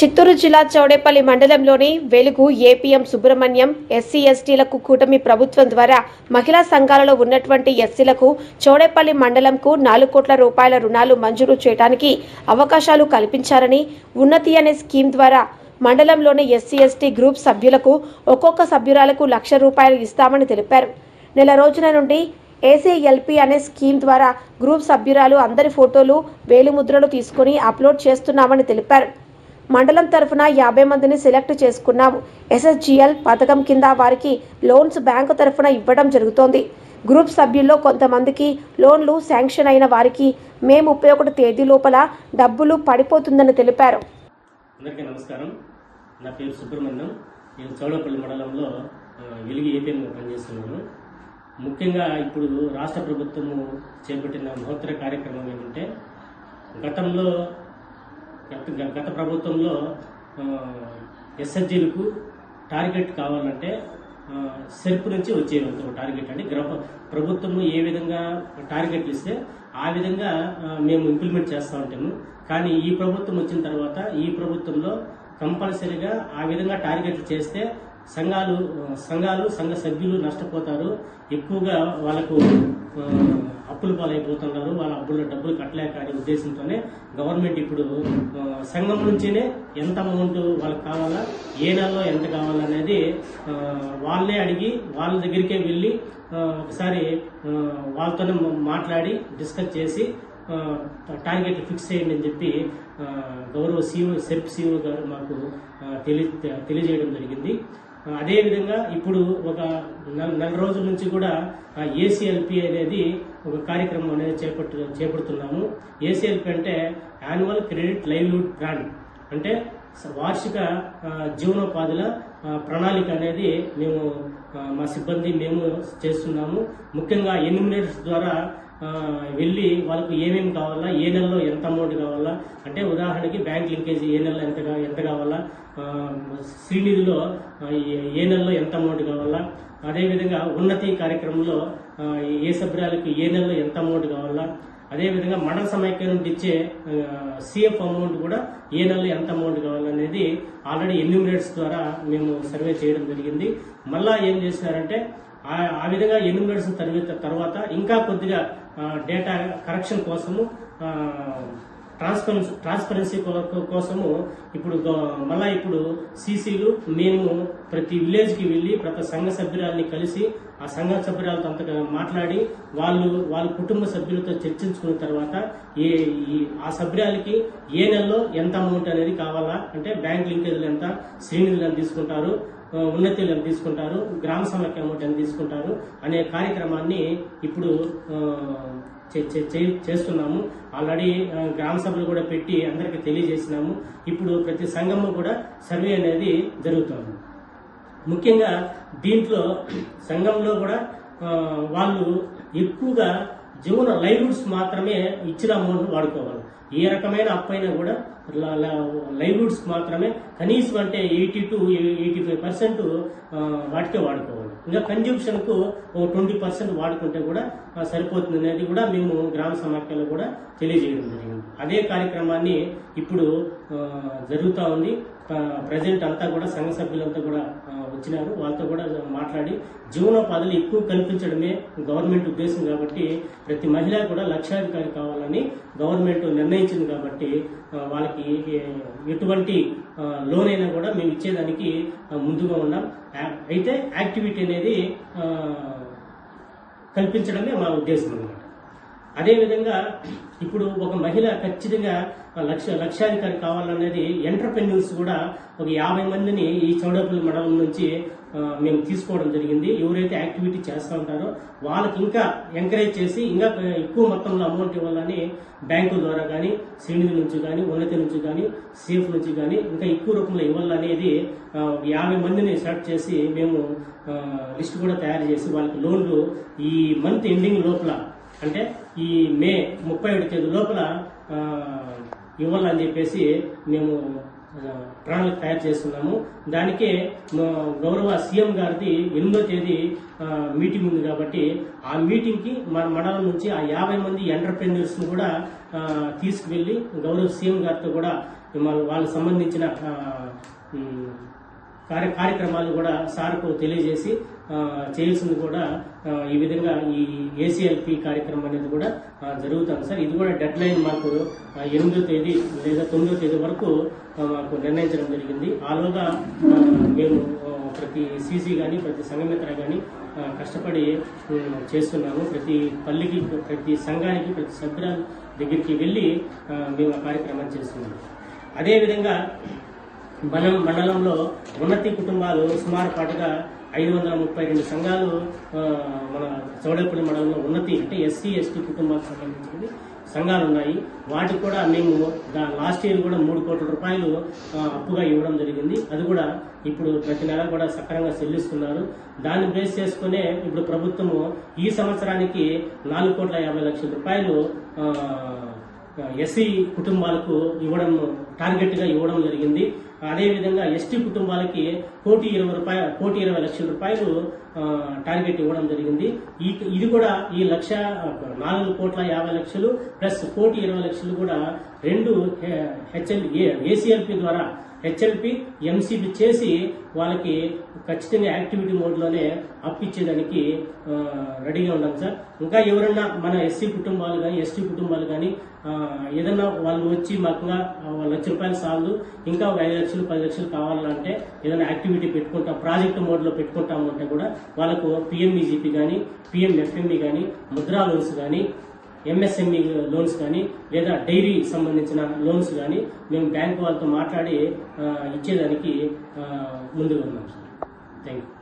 చిత్తూరు జిల్లా చౌడేపల్లి మండలంలోని వెలుగు ఏపీఎం సుబ్రహ్మణ్యం ఎస్సీ ఎస్టీలకు కూటమి ప్రభుత్వం ద్వారా మహిళా సంఘాలలో ఉన్నటువంటి ఎస్సీలకు చౌడేపల్లి మండలంకు నాలుగు కోట్ల రూపాయల రుణాలు మంజూరు చేయడానికి అవకాశాలు కల్పించారని ఉన్నతి అనే స్కీమ్ ద్వారా మండలంలోని ఎస్సీ ఎస్టీ గ్రూప్ సభ్యులకు ఒక్కొక్క సభ్యురాలకు లక్ష రూపాయలు ఇస్తామని తెలిపారు. నెల రోజుల నుండి ఏసీఎల్పి అనే స్కీమ్ ద్వారా గ్రూప్ సభ్యురాలు అందరి ఫోటోలు వేలిముద్రలు తీసుకుని అప్లోడ్ చేస్తున్నామని తెలిపారు. మండలం తరఫున యాభై మందిని సెలెక్ట్ చేసుకున్నాము. ఎస్ఎస్జిఎల్ పథకం కింద వారికి లోన్స్ బ్యాంకు తరఫున ఇవ్వడం జరుగుతోంది. గ్రూప్ సభ్యుల్లో కొంతమందికి లోన్లు శాంక్షన్ అయిన వారికి మే ముప్పై ఒకటి తేదీ లోపల డబ్బులు పడిపోతుందని తెలిపారు. అందరికీ నమస్కారం. నా పేరు సుబ్రహ్మణ్యం. నేను చౌడపల్లి మండలంలో ఆ, వెలుగు ఏపీఎంగా పనిచేస్తున్నాను. ముఖ్యంగా ఇప్పుడు రాష్ట్ర ప్రభుత్వము చేపట్టిన మహోత్తర కార్యక్రమం ఏమంటే గతంలో గత గత ప్రభుత్వంలో ఎస్ఎస్జీలకు టార్గెట్ కావాలంటే ఆ, నుంచి వచ్చేవంత టార్గెట్. అంటే గ్రహ ప్రభుత్వము ఏ విధంగా టార్గెట్లు ఇస్తే ఆ విధంగా మేము ఇంప్లిమెంట్ చేస్తూ ఉంటాము. కానీ ఈ ప్రభుత్వం వచ్చిన తర్వాత ఈ ప్రభుత్వంలో కంపల్సరీగా ఆ విధంగా టార్గెట్లు చేస్తే సంఘాలు సంఘాలు సంఘ సభ్యులు నష్టపోతారు. ఎక్కువగా వాళ్ళకు అప్పుల పాలైపోతున్నారు. వాళ్ళ అప్పుల డబ్బులు కట్టలేక అనే ఉద్దేశంతోనే గవర్నమెంట్ ఇప్పుడు సంఘం నుంచినే ఎంత అమౌంట్ వాళ్ళకి కావాలా ఏ నెలలో ఎంత కావాలనేది వాళ్ళే అడిగి వాళ్ళ దగ్గరికే వెళ్ళి ఒకసారి వాళ్ళతోనే మాట్లాడి డిస్కస్ చేసి టార్గెట్ ఫిక్స్ చేయండి అని చెప్పి గౌరవ సీఓ సెప్ సీఓ గారు మాకు తెలి తెలియజేయడం జరిగింది. అదేవిధంగా ఇప్పుడు ఒక నెల నెల రోజుల నుంచి కూడా ఏసీఎల్పి అనేది ఒక కార్యక్రమం అనేది చేపట్టు చేపడుతున్నాము. ఏసీఎల్పి అంటే యాన్యువల్ క్రెడిట్ లైవ్లీహుడ్ ప్లాన్ అంటే వార్షిక జీవనోపాధుల ప్రణాళిక అనేది మేము మా సిబ్బంది మేము చేస్తున్నాము. ముఖ్యంగా ఎన్యూమినేటర్స్ ద్వారా వెళ్ళి వాళ్ళకు ఏమేమి కావాలా ఏ నెలలో ఎంత అమౌంట్ కావాలా అంటే ఉదాహరణకి బ్యాంక్ లింకేజ్ ఏ నెలలో ఎంత ఎంత కావాలా శ్రీనిధిలో ఏ- నెలలో ఎంత అమౌంట్ కావాలా అదేవిధంగా ఉన్నతి కార్యక్రమంలో ఏ సభ్యురాలకు ఏ నెలలో ఎంత అమౌంట్ కావాలా అదేవిధంగా మండల సమైక్య నుండి ఇచ్చే సిఎఫ్ అమౌంట్ కూడా ఏ నెలలో ఎంత అమౌంట్ కావాలనేది ఆల్రెడీ ఎన్యూమినేట్స్ ద్వారా మేము సర్వే చేయడం జరిగింది. మళ్ళా ఏం చేసినారంటే ఆ- ఆ విధంగా ఎన్యూమినేట్స్ తర్వాత తర్వాత ఇంకా కొద్దిగా డేటా కరెక్షన్ కోసము ట్రాన్స్పరెన్సీ ట్రాన్స్పరెన్సీ కోసము ఇప్పుడు మళ్ళా ఇప్పుడు సీసీలు మేము ప్రతి విలేజ్కి వెళ్ళి ప్రతి సంఘ సభ్యురాల్ని కలిసి ఆ సంఘ సభ్యురాలతో అంతగా మాట్లాడి వాళ్ళు వాళ్ళ కుటుంబ సభ్యులతో చర్చించుకున్న తర్వాత ఏ ఈ- ఆ సభ్యురాలకి ఏ నెలలో ఎంత అమౌంట్ అనేది కావాలా? అంటే బ్యాంక్ లింకేజ్లు ఎంత శ్రీనిధులు ఎంత తీసుకుంటారు? ఉన్నతులు ఎంత తీసుకుంటారు గ్రామ సమైక్య అమౌంట్ ఎంత తీసుకుంటారు అనే కార్యక్రమాన్ని ఇప్పుడు చే- చే- చే- చేస్తున్నాము. ఆల్రెడీ గ్రామ సభలు కూడా పెట్టి అందరికి తెలియజేసినాము. ఇప్పుడు ప్రతి సంఘము కూడా సర్వే అనేది జరుగుతుంది. ముఖ్యంగా దీంట్లో సంఘంలో కూడా వాళ్ళు ఎక్కువగా జీవన లైవ్స్ మాత్రమే ఇచ్చిన అమౌంట్ వాడుకోవాలి. ఏ రకమైన అప్పైనా కూడా లైవ్లీహుడ్స్ మాత్రమే కనీసం అంటే eighty to eighty five percent వాటికే వాడుకోవాలి. ఇంకా కన్జంప్షన్ ఓ ఒక ట్వంటీ పర్సెంట్ వాడుకుంటే కూడా సరిపోతుంది అనేది కూడా మేము గ్రామ సమాఖ్యలో కూడా తెలియజేయడం జరిగింది. అదే కార్యక్రమాన్ని ఇప్పుడు జరుగుతూ ఉంది. ప్రజెంట్ అంతా కూడా సంఘ సభ్యులంతా కూడా వచ్చినారు. వాళ్ళతో కూడా మాట్లాడి జీవనోపాధులు ఎక్కువ కల్పించడమే గవర్నమెంట్ ఉద్దేశం కాబట్టి ప్రతి మహిళ కూడా లక్షాధికారి కావాలని గవర్నమెంట్ నిర్ణయం నిర్ణయించింది కాబట్టి వాళ్ళకి ఎటువంటి లోన్ అయినా కూడా మేము ఇచ్చేదానికి ముందుగా ఉన్నాం. అయితే యాక్టివిటీ అనేది కల్పించడమే మా ఉద్దేశం అన్నమాట. అదేవిధంగా ఇప్పుడు ఒక మహిళ ఖచ్చితంగా లక్ష లక్షాధికారి కావాలనేది ఎంటర్ప్రెన్యూర్స్ కూడా ఒక యాభై మందిని ఈ చౌడపల్లి మండలం నుంచి మేము తీసుకోవడం జరిగింది. ఎవరైతే యాక్టివిటీ చేస్తూ ఉంటారో వాళ్ళకి ఇంకా ఎంకరేజ్ చేసి ఇంకా ఎక్కువ మొత్తంలో అమౌంట్ ఇవ్వాలని బ్యాంకు ద్వారా కానీ శ్రేణుల నుంచి కానీ ఉన్నతి నుంచి కానీ సేఫ్ నుంచి కానీ ఇంకా ఎక్కువ రూపంలో ఇవ్వాలనేది యాభై మందిని సెలెక్ట్ చేసి మేము లిస్ట్ కూడా తయారు చేసి వాళ్ళకి లోన్లు ఈ మంత్ ఎండింగ్ లోపల అంటే ఈ మే ముప్పై ఒకటి తేదీ లోపల ఇవ్వాలని చెప్పేసి మేము ప్రణాళిక తయారు చేస్తున్నాము. దానికే గౌరవ సీఎం గారిది ఎనిమిదో తేదీ మీటింగ్ ఉంది కాబట్టి ఆ మీటింగ్కి మన మండలం నుంచి ఆ యాభై మంది ఎంటర్ప్రెన్యూర్స్ను కూడా తీసుకువెళ్ళి గౌరవ సీఎం గారితో కూడా వాళ్ళకి సంబంధించిన కార్య కార్యక్రమాలు కూడా సార్కు తెలియజేసి చేయాల్సింది కూడా ఈ విధంగా ఈ ఏసీఎల్పి కార్యక్రమం అనేది కూడా జరుగుతుంది సార్ ఇది కూడా డెడ్ లైన్ మాకు ఎనిమిదో తేదీ లేదా తొమ్మిదో తేదీ వరకు మాకు నిర్ణయించడం జరిగింది. ఆలోగా మేము ప్రతి సీసీ కానీ ప్రతి సంఘమిత్ర కానీ కష్టపడి చేస్తున్నాము. ప్రతి పల్లికి ప్రతి సంఘానికి ప్రతి సభ్యుల దగ్గరికి వెళ్ళి మేము ఆ కార్యక్రమాన్ని చేస్తున్నాము. అదేవిధంగా బలం మండలంలో ఉన్నతి కుటుంబాలు సుమారు పాటుగా ఐదు వందల ముప్పై రెండు సంఘాలు మన చౌడేపల్లి మండలంలో ఉన్నతి అంటే ఎస్సీ ఎస్టీ కుటుంబాలకు సంబంధించినవి సంఘాలు ఉన్నాయి. వాటికి కూడా మేము దా- లాస్ట్ ఇయర్ కూడా మూడు కోట్ల రూపాయలు అప్పుగా ఇవ్వడం జరిగింది. అది కూడా ఇప్పుడు ప్రతి నెల కూడా సక్రమంగా చెల్లిస్తున్నారు. దాన్ని బేస్ చేసుకునే ఇప్పుడు ప్రభుత్వము ఈ సంవత్సరానికి నాలుగు కోట్ల యాభై లక్షల రూపాయలు ఎస్సీ కుటుంబాలకు ఇవ్వడం టార్గెట్గా ఇవ్వడం జరిగింది. అదేవిధంగా ఎస్టీ కుటుంబాలకి కోటి ఇరవై రూపాయలు కోటి ఇరవై లక్షల రూపాయలు టార్గెట్ ఇవ్వడం జరిగింది. ఈ ఇది కూడా ఈ లక్ష నాలుగు కోట్ల యాభై లక్షలు ప్లస్ కోటి ఇరవై లక్షలు కూడా రెండు హెచ్ఎల్ ఏసీఎల్పి ద్వారా హెచ్ఎల్పి ఎంసీబి చేసి వాళ్ళకి ఖచ్చితంగా యాక్టివిటీ మోడ్లోనే అప్పిచ్చేదానికి రెడీగా ఉన్నాం సార్. ఇంకా ఎవరన్నా మన ఎస్సీ కుటుంబాలు కానీ ఎస్టీ కుటుంబాలు కానీ ఏదన్నా వాళ్ళు వచ్చి మాకు లక్ష రూపాయలు సాలదు ఇంకా ఒక ఐదు లక్షలు పది లక్షలు కావాలంటే ఏదైనా యాక్టివిటీ పెట్టుకుంటాం ప్రాజెక్ట్ మోడ్లో పెట్టుకుంటామంటే కూడా వాళ్ళకు పిఎంఈజీపీ కానీ పిఎంఎఫ్ఎంఈ కానీ ముద్రా లోన్స్ కానీ ఎంఎస్ఎంఈ లోన్స్ కానీ లేదా డైరీ సంబంధించిన లోన్స్ కానీ మేము బ్యాంక్ వాళ్ళతో మాట్లాడి ఇచ్చేదానికి ముందుగా ఉన్నాం సార్ థ్యాంక్ యూ